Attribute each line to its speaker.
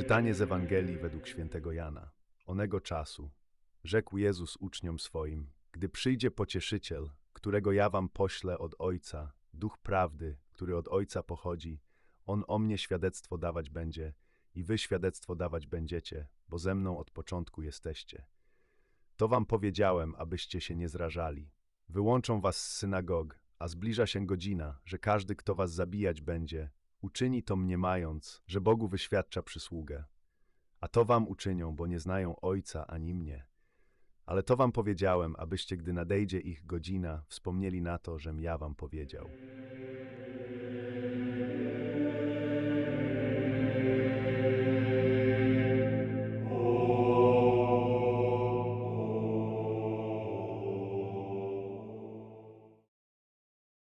Speaker 1: Czytanie z Ewangelii według świętego Jana. Onego czasu rzekł Jezus uczniom swoim, gdy przyjdzie pocieszyciel, którego ja wam poślę od Ojca, duch prawdy, który od Ojca pochodzi, on o mnie świadectwo dawać będzie i wy świadectwo dawać będziecie, bo ze mną od początku jesteście. To wam powiedziałem, abyście się nie zrażali. Wyłączą was z synagog, a zbliża się godzina, że każdy, kto was zabijać będzie, uczyni to mniemając, że Bogu wyświadcza przysługę. A to wam uczynią, bo nie znają Ojca ani mnie. Ale to wam powiedziałem, abyście, gdy nadejdzie ich godzina, wspomnieli na to, żem ja wam powiedział.